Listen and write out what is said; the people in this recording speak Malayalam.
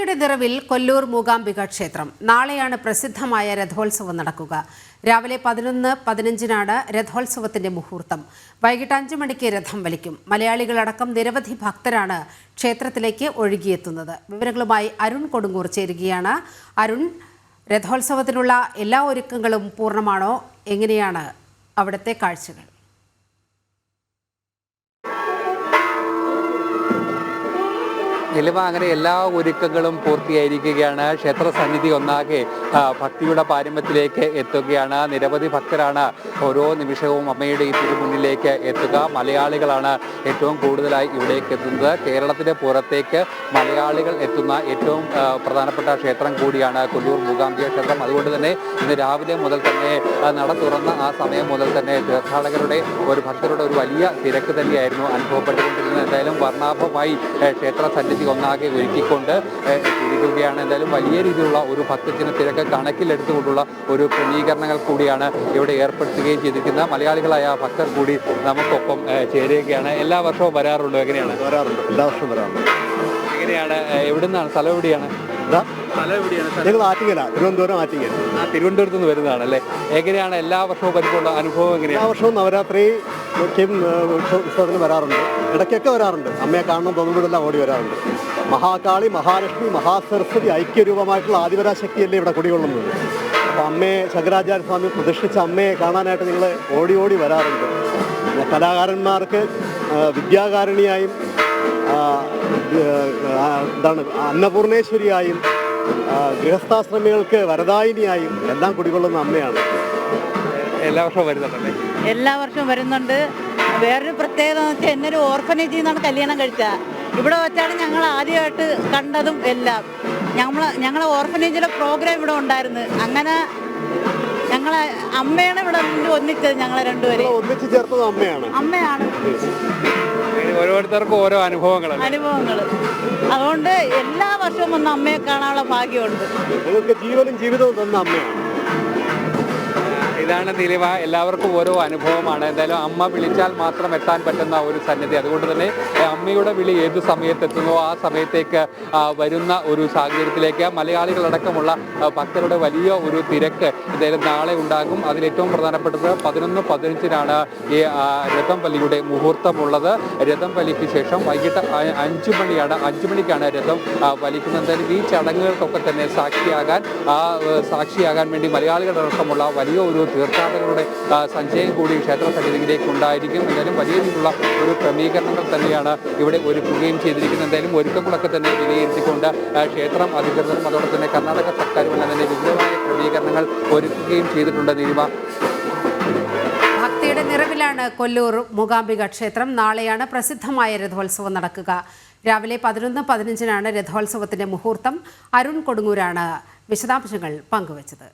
ഭക്തിയുടെ നിറവിൽ കൊല്ലൂർ മൂകാംബിക ക്ഷേത്രം. നാളെയാണ് പ്രസിദ്ധമായ രഥോത്സവം നടക്കുക. രാവിലെ പതിനൊന്ന് പതിനഞ്ചിനാണ് രഥോത്സവത്തിന്റെ മുഹൂർത്തം. വൈകിട്ട് അഞ്ചു മണിക്ക് രഥം വലിക്കും. മലയാളികളടക്കം നിരവധി ഭക്തരാണ് ക്ഷേത്രത്തിലേക്ക് ഒഴുകിയെത്തുന്നത്. വിവരങ്ങളുമായി അരുൺ കൊടുങ്ങൂർ ചേരുകയാണ്. അരുൺ രഥോത്സവത്തിനുള്ള എല്ലാ ഒരുക്കങ്ങളും പൂർണമാണോ? എങ്ങനെയാണ് അവിടുത്തെ കാഴ്ചകൾ? നിലവ അങ്ങനെ എല്ലാ ഒരുക്കങ്ങളും പൂർത്തിയായിരിക്കുകയാണ്. ക്ഷേത്ര സന്നിധി ഒന്നാകെ ഭക്തിയുടെ പാരമ്യത്തിലേക്ക് എത്തുകയാണ്. നിരവധി ഭക്തരാണ് ഓരോ നിമിഷവും അമ്മയുടെ ഈ തിരുമുന്നിലേക്ക് എത്തുക. മലയാളികളാണ് ഏറ്റവും കൂടുതലായി ഇവിടേക്ക് എത്തുന്നത്. കേരളത്തിന്റെ പുറത്തേക്ക് മലയാളികൾ എത്തുന്ന ഏറ്റവും പ്രധാനപ്പെട്ട ക്ഷേത്രം കൂടിയാണ് കൊല്ലൂർ മൂകാംബിക ക്ഷേത്രം. അതുകൊണ്ട് തന്നെ ഇന്ന് രാവിലെ മുതൽ തന്നെ നട തുറന്ന ആ സമയം മുതൽ തന്നെ തീർത്ഥാടകരുടെ ഒരു ഭക്തരുടെ ഒരു വലിയ തിരക്ക് തന്നെയായിരുന്നു അനുഭവപ്പെട്ടുകൊണ്ടിരുന്നത്. എന്തായാലും വർണാഭമായി ക്ഷേത്ര സന്നിധി ഒന്നാകെ ഒരുക്കിക്കൊണ്ട് ഇരിക്കുകയാണ് എന്തായാലും വലിയ രീതിയിലുള്ള ഒരു ഭക്തജന തിരക്ക് കണക്കിലെടുത്തുകൊണ്ടുള്ള ഒരു ക്രമീകരണങ്ങൾ കൂടിയാണ് ഇവിടെ ഏർപ്പെടുത്തുകയും ചെയ്തിരിക്കുന്നത്. മലയാളികളായ ഭക്തർ കൂടി നമുക്കൊപ്പം ചേരുകയാണ്. എല്ലാ വർഷവും വരാറുണ്ടോ? എങ്ങനെയാണ്? വരാറുണ്ട്. എല്ലാ വർഷവും വരാറുണ്ട്. എങ്ങനെയാണ്? എവിടുന്നാണ്? സ്ഥലം എവിടെയാണ്? സ്ഥലം എവിടെയാണ്? സ്ഥലം? ഞങ്ങൾ ആറ്റിങ്ങല. തിരുവനന്തപുരം ആറ്റിങ്ങൽ. തിരുവനന്തപുരത്ത് നിന്ന് വരുന്നതാണ് അല്ലേ എങ്ങനെയാണ്? എല്ലാ വർഷവും വരുമ്പോൾ അനുഭവം എങ്ങനെയാണ്? എല്ലാ എങ്ങനെയാണ് വർഷവും നവരാത്രി മുഖ്യം ഉത്സവത്തിന് വരാറുണ്ട്. ഇടയ്ക്കൊക്കെ വരാറുണ്ട്. അമ്മയെ കാണണം തോന്നുമ്പോഴെല്ലാം ഓടി വരാറുണ്ട്. മഹാകാളി മഹാലക്ഷ്മി മഹാസരസ്വതി ഐക്യരൂപമായിട്ടുള്ള ആദിപരാശക്തിയല്ലേ ഇവിടെ കുടികൊള്ളുന്നത്? അപ്പോൾ അമ്മയെ ശങ്കരാചാര്യ സ്വാമി പ്രതിഷ്ഠിച്ച അമ്മയെ കാണാനായിട്ട് നിങ്ങൾ ഓടി ഓടി വരാറുണ്ട്. കലാകാരന്മാർക്ക് വിദ്യാകാരണിയായും എന്താണ് അന്നപൂർണേശ്വരിയായും ഗൃഹസ്ഥാശ്രമികൾക്ക് വരദായിനിയായും എല്ലാം കുടികൊള്ളുന്ന അമ്മയാണ്. എല്ലാ വർഷവും വരുന്നുണ്ടല്ലേ? എല്ലാ വർഷവും വരുന്നുണ്ട്. വേറൊരു പ്രത്യേകത എന്ന് വെച്ചാൽ എന്നൊരു ഓർഫനേജിൽ നിന്നാണ് കല്യാണം കഴിച്ച ഇവിടെ വെച്ചാണ് ഞങ്ങൾ ആദ്യമായിട്ട് കണ്ടതും എല്ലാം. ഞങ്ങൾ ഞങ്ങളെ ഓർഫനേജിലെ പ്രോഗ്രാം ഇവിടെ ഉണ്ടായിരുന്നു. അങ്ങനെ ഞങ്ങളെ അമ്മയാണ് ഇവിടെ ഒന്നിച്ചത് ഞങ്ങളെ രണ്ടുപേരും ഞങ്ങളെ ഒന്നിച്ചു ചേർത്തത് അമ്മയാണ്. അമ്മയാണ്. ഓരോരുത്തർക്കും ഓരോ അനുഭവങ്ങൾ അനുഭവങ്ങൾ അതുകൊണ്ട് എല്ലാ വർഷവും ഒന്ന് അമ്മയെ കാണാനുള്ള ഭാഗ്യമുണ്ട്. നിങ്ങൾക്ക് ജീവനും ജീവിതവും തന്ന അമ്മയാണ്. ഇതാണ് നിലവ. എല്ലാവർക്കും ഓരോ അനുഭവമാണ്. എന്തായാലും അമ്മ വിളിച്ചാൽ മാത്രം എത്താൻ പറ്റുന്ന ഒരു സന്നിധി. അതുകൊണ്ട് തന്നെ അമ്മയുടെ വിളി ഏത് സമയത്ത് എത്തുന്നോ? ആ സമയത്തേക്ക് വരുന്ന ഒരു സാഹചര്യത്തിലേക്ക് മലയാളികളടക്കമുള്ള ഭക്തരുടെ വലിയ ഒരു തിരക്ക് എന്തായാലും നാളെ ഉണ്ടാകും. അതിലേറ്റവും പ്രധാനപ്പെട്ടത് പതിനൊന്ന് പതിനഞ്ചിനാണ് ഈ രഥം വലിയുടെ മുഹൂർത്തമുള്ളത്. രഥം വലിക്ക് ശേഷം വൈകിട്ട് അഞ്ചു മണിയാണ് അഞ്ച് മണിക്കാണ് രഥം വലിക്കുന്നത് എന്തായാലും ഈ ചടങ്ങുകൾക്കൊക്കെ തന്നെ സാക്ഷിയാകാൻ ആ സാക്ഷിയാകാൻ വേണ്ടി മലയാളികളടക്കമുള്ള വലിയ ഒരു തീർത്ഥാടകരുടെ സഞ്ചയം കൂടി ക്ഷേത്ര സന്നിധിയിലേക്ക് ഉണ്ടായിരിക്കും. എന്തായാലും വലിയ രീതിയിലുള്ള ഒരു ക്രമീകരണങ്ങൾ തന്നെയാണ് ഇവിടെ ഒരുക്കുകയും ചെയ്തിരിക്കുന്നത്. എന്തായാലും ഒരുക്കങ്ങളൊക്കെ തന്നെ വിലയിരുത്തിക്കൊണ്ട് ക്ഷേത്രം അധികൃതരും അതോടൊപ്പം തന്നെ കർണാടക സർക്കാരും എല്ലാം തന്നെ വിപുലമായ ക്രമീകരണങ്ങൾ ഒരുക്കുകയും ചെയ്തിട്ടുണ്ട് നീലിമ. ഭക്തിയുടെ നിറവിലാണ് കൊല്ലൂർ മൂകാംബിക ക്ഷേത്രം. നാളെയാണ് പ്രസിദ്ധമായ രഥോത്സവം നടക്കുക. രാവിലെ പതിനൊന്ന് പതിനഞ്ചിനാണ് രഥോത്സവത്തിന്റെ മുഹൂർത്തം. അരുൺ കൊടുങ്ങൂരാണ് വിശദാംശങ്ങൾ പങ്കുവച്ചത്.